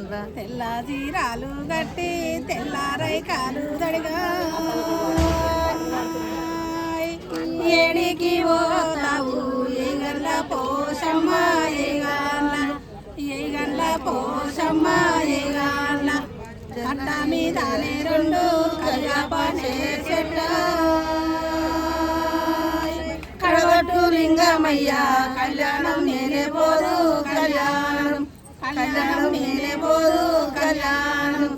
ఉందా తెల్ల జీరాలు గట్టి తెల్లారై కాలు దడిగా ఏడికి పోతావు ఏగల్ల పోషమ్మ ఏగల్ల ఏగల్ల పోషమ్మ గల్ల కట్ట మీద రెండు కయ్యపనే చెట్ల. కడవట్టు లింగమయ్యా కళ్యాణం కళ్యాణం కళ్యాణం నేనే పోదు కళ్యాణం.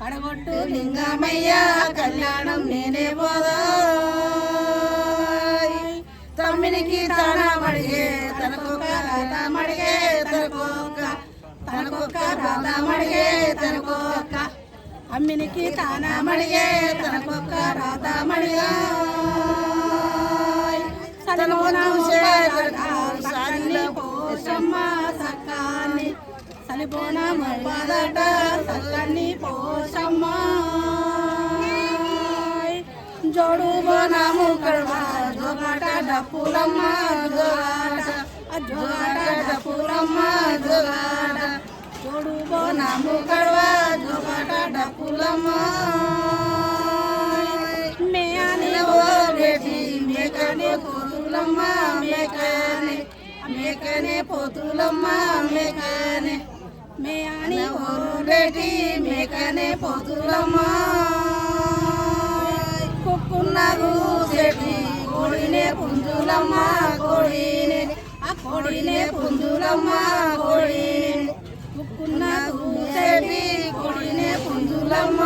కడగొట్టు లింగమయ్య కళ్యాణం నేనే పోదు తమ్మినికి తన మడిగే తనకొక రాత మడిగే తనకొక తనకొక రాత మడిగే తనకొక అమ్మినికి తాన మడిగే తనకొక రాత మడిగా సలిపోన సలిపోన మొబ్బదట సక్కని పోషమ్మ జోడు బోనాము కడవా జోగాట డప్పులమ్మ జోగాట జోగాట డప్పులమ్మ జోగాట జోడు బోనాము కడవా జోగాట డప్పులమ్మ మే అని ఓ బేటి మేకనే పోతులమ్మ మేకనే మేకనే పోతులమ్మ మేకనే మే అని బేటి మేకనే పోతులమ్మ. కుక్కున్నగు చెటి కోడినే పుంజులమ్మ కోడినే. ఆ కోడినే పుంజులమ్మ కోడినే. కుక్కున్నగు చెటి కోడినే పుంజులమ్మ.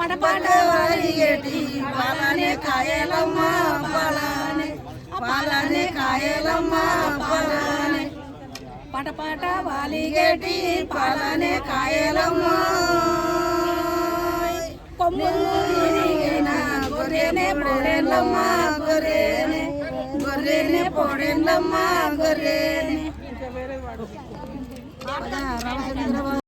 పడపడ వారిగేటి పాలనే కాయలమ్మ పాలనే. పాలనే కాయలమ్మ పాలనే. పటపట వాలిగేటి పాలనే కాయలము గొర్రెనే పొడేళ్ళమ్మా గొర్రెనే గొర్రెనే పొడేళ్ళమ్మా గొర్రెనే.